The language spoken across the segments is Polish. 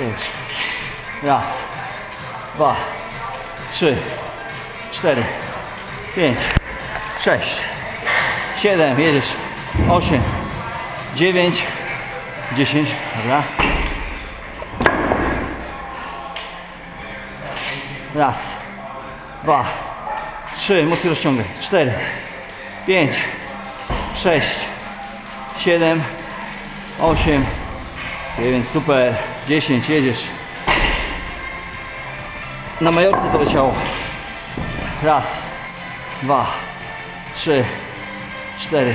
Już. Raz, dwa, trzy, cztery, pięć, sześć, siedem, jedziesz, osiem, dziewięć, dziesięć, dobra. Raz, dwa, trzy, mocno rozciągaj, cztery, pięć, sześć, siedem, osiem, dziewięć, super, dziesięć, jedziesz. Na majorce to leciało. Raz, dwa, trzy, cztery,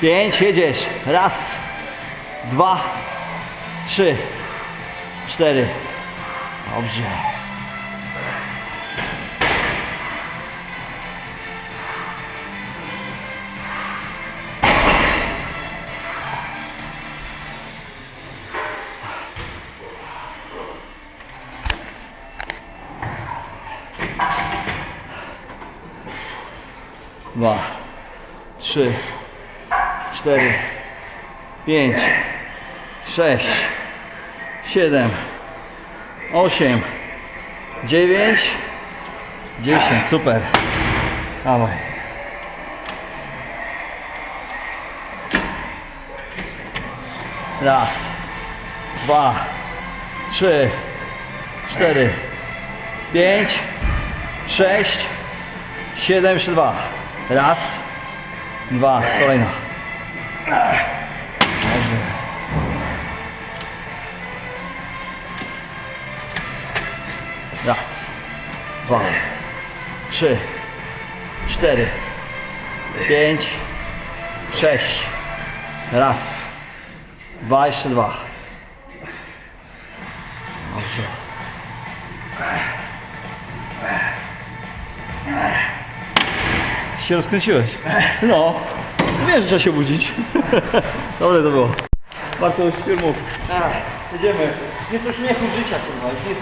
pięć, jedziesz. Raz, dwa, trzy, cztery. Dobrze. Dwa, trzy, cztery, pięć, sześć, siedem, osiem, dziewięć, dziesięć. Super. Dawaj. Raz, dwa, trzy, cztery, pięć, sześć, Siedem, jeszcze dwa. Raz, dwa, kolejna. Raz, dwa, trzy, cztery, pięć, sześć. Raz, dwa, jeszcze dwa. Się rozkręciłeś. No. Wiesz, że trzeba się budzić. Dobre to było. Bartosz, już mów. Jedziemy. Nieco śmiechu życia, kurwa.